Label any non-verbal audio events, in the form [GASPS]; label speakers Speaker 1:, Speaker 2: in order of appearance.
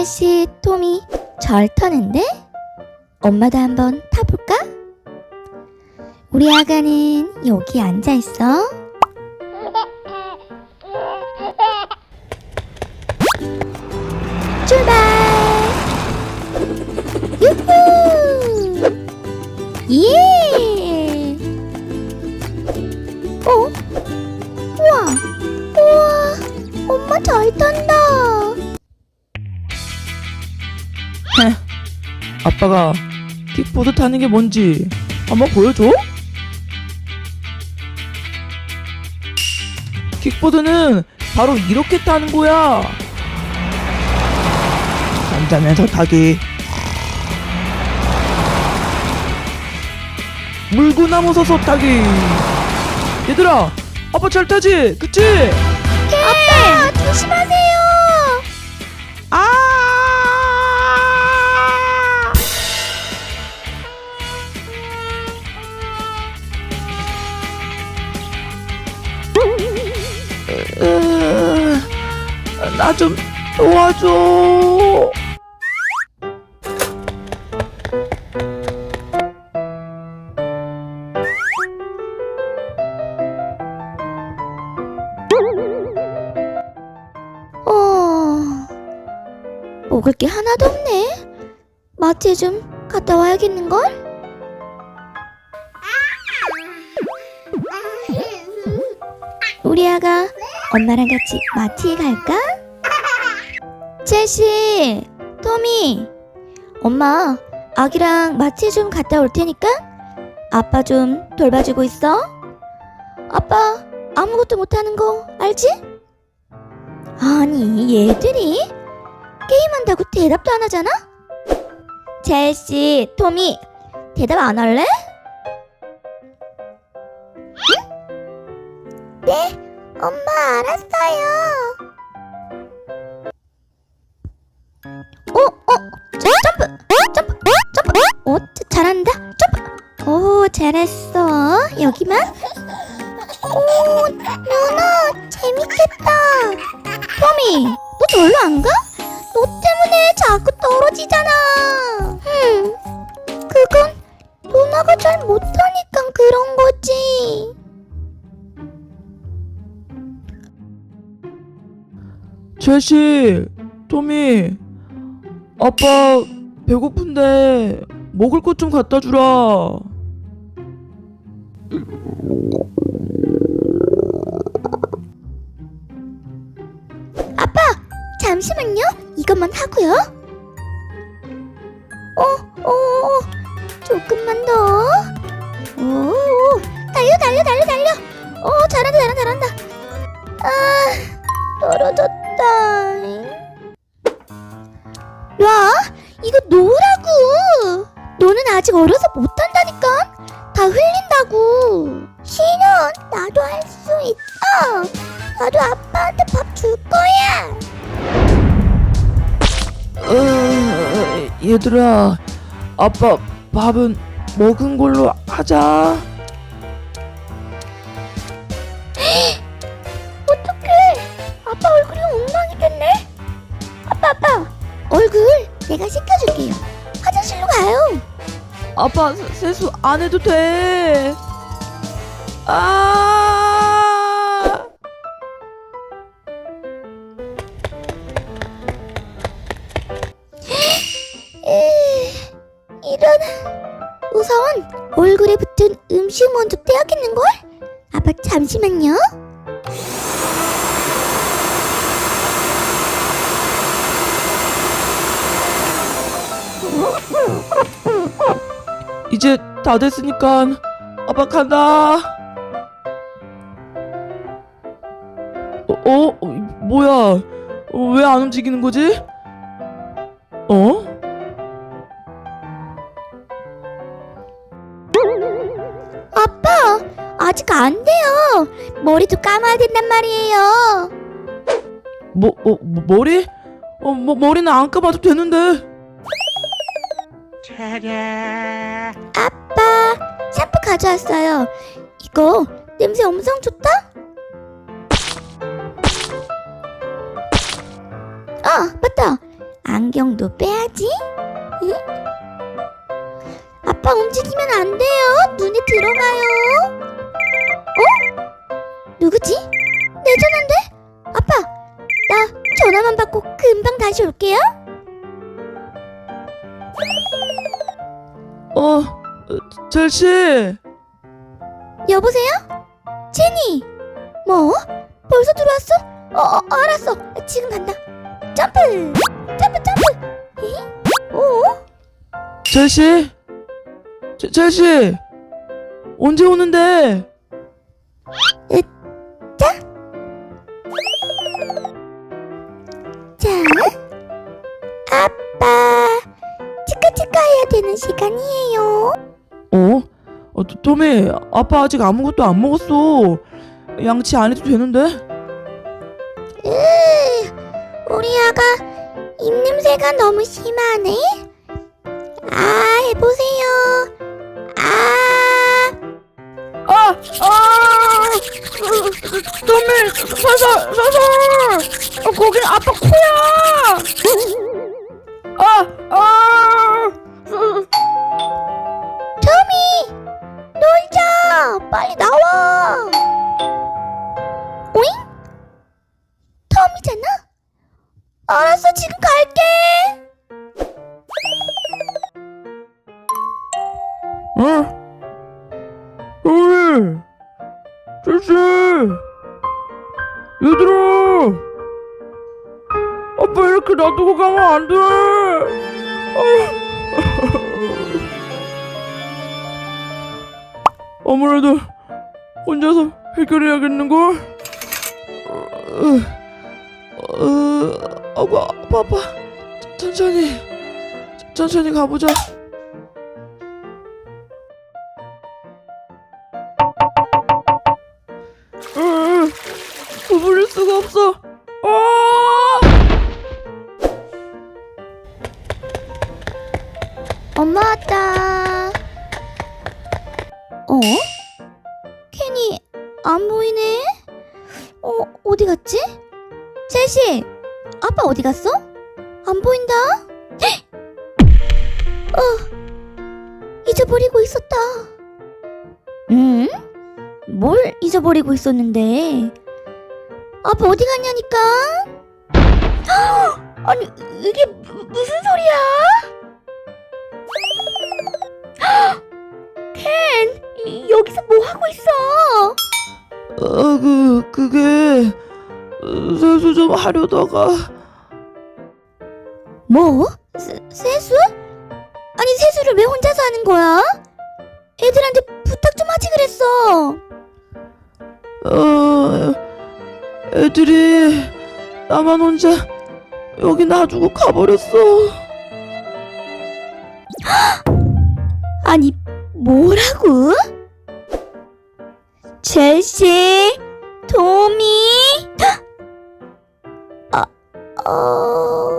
Speaker 1: 첼시, 토미 절 터는데? 엄마도 한번 타볼까? 우리 아가는 여기 앉아 있어. 출발! 유후! 예! 어? 우와! 우와! 엄마 잘 탄다!
Speaker 2: 아빠가 킥보드 타는 게 뭔지 한번 보여줘? 킥보드는 바로 이렇게 타는 거야. 앉으면서 타기. 물고 나무 서서 타기. 얘들아, 아빠 잘 타지? 그치?
Speaker 1: 아빠!
Speaker 2: 좀 도와줘.
Speaker 1: 어... 먹을 게 하나도 없네. 마트에 좀 갔다 와야겠는걸? 우리 아가 엄마랑 같이 마트에 갈까? 제시, 토미, 엄마 아기랑 마트에 좀 갔다 올 테니까 아빠 좀 돌봐주고 있어. 아빠 아무것도 못하는 거 알지? 아니 얘들이 게임한다고 대답도 안 하잖아? 첼시, 토미 대답 안 할래? 응? 네, 엄마 알았어요. 토미, 너 절로 안 가? 너 때문에 자꾸 떨어지잖아. 흠, 그건 누나가 잘 못하니까 그런 거지.
Speaker 2: 제시, 토미, 아빠 배고픈데 먹을 것 좀 갖다 주라.
Speaker 1: 잠시만요. 이것만 하고요. 어, 어, 어, 조금만 더. 오, 달려, 달려, 달려, 달려. 어, 잘한다, 잘한다, 잘한다. 아, 떨어졌다. 와, 이거 놓으라고. 너는 아직 어려서 못한다니까. 다 흘린다고. 싫어, 나도 할 수 있어. 나도 아빠한테 밥 줄 거야.
Speaker 2: 어, 얘들아, 아빠 밥은 먹은 걸로 하자. [GASPS]
Speaker 1: 어떡해. 아빠 얼굴이 엉망이 됐네. 아빠, 아빠. 얼굴 내가 씻겨줄게요. 화장실로 가요.
Speaker 2: 아빠 세- 세수 안 해도 돼. 아!
Speaker 1: 얼굴에 붙은 음식 먼저 떼야겠는걸? 아빠 잠시만요.
Speaker 2: 이제 다 됐으니까 아빠 간다. 어, 어? 어, 뭐야? 왜 안 움직이는 거지? 어?
Speaker 1: 아직 안 돼요. 머리도 감아야 된단 말이에요.
Speaker 2: 뭐, 어, 뭐, 머리? 어, 뭐, 머리는 안 감아도 되는데.
Speaker 1: 아빠, 샴푸 가져왔어요. 이거 냄새 엄청 좋다? 아, 맞다. 안경도 빼야지. 응? 아빠 움직이면 안 돼요. 눈에 들어가요. 어? 누구지? 내 전화인데? 아빠, 나 전화만 받고 금방 다시 올게요.
Speaker 2: 어, 첼시.
Speaker 1: 여보세요? 제니! 뭐? 벌써 들어왔어? 어, 어 알았어. 지금 간다. 점프! 점프, 점프! 이? 어?
Speaker 2: 첼시. 체- 첼시. 언제 오는데?
Speaker 1: 시간이에요.
Speaker 2: 어? 어, 도- 도미, 아빠 아직 아무것도 안 먹었어. 양치 안 해도 되는데?
Speaker 1: 으, 우리 아가 입냄새가 너무 심하네. 아, 해보세요. 아,
Speaker 2: 아! 아! 도미, 서서, 서서! 어, 거긴 아빠 코야! 아! 아!
Speaker 1: 토미! 놀자! 빨리 나와! 오잉? 토미잖아? 알았어, 지금 갈게!
Speaker 2: 어? 도미! 첼시! 얘들아! 아빠 이렇게 놔두고 가면 안 돼! 아무래도 혼자서 해결해야겠는걸? 어, 어, 아파 아파 천천히 천천히 가보자 으, 구부릴 수가 없어 아!
Speaker 1: 엄마 왔다. 어? 괜히 안 보이네? 어, 어디 갔지? 첼시, 아빠 어디 갔어? 안 보인다? 헉! [GASPS] 어, 잊어버리고 있었다. 응? 뭘 잊어버리고 있었는데? 아빠 어디 갔냐니까? 헉! [GASPS] 아니, 이게 무- 무슨 소리야? 켄! [GASPS] 이- 여기서 뭐 하고 있어?
Speaker 2: 아, 그, 그게, 어, 세수 좀 하려다가,
Speaker 1: 뭐? 세, 세수? 아니 세수를 왜 혼자서 하는 거야? 애들한테 부탁 좀 하지 그랬어.
Speaker 2: 어, 애들이, 나만 혼자, 여기 놔두고 가버렸어.
Speaker 1: 아니 뭐라고? 첼시, 도미, 아, 어...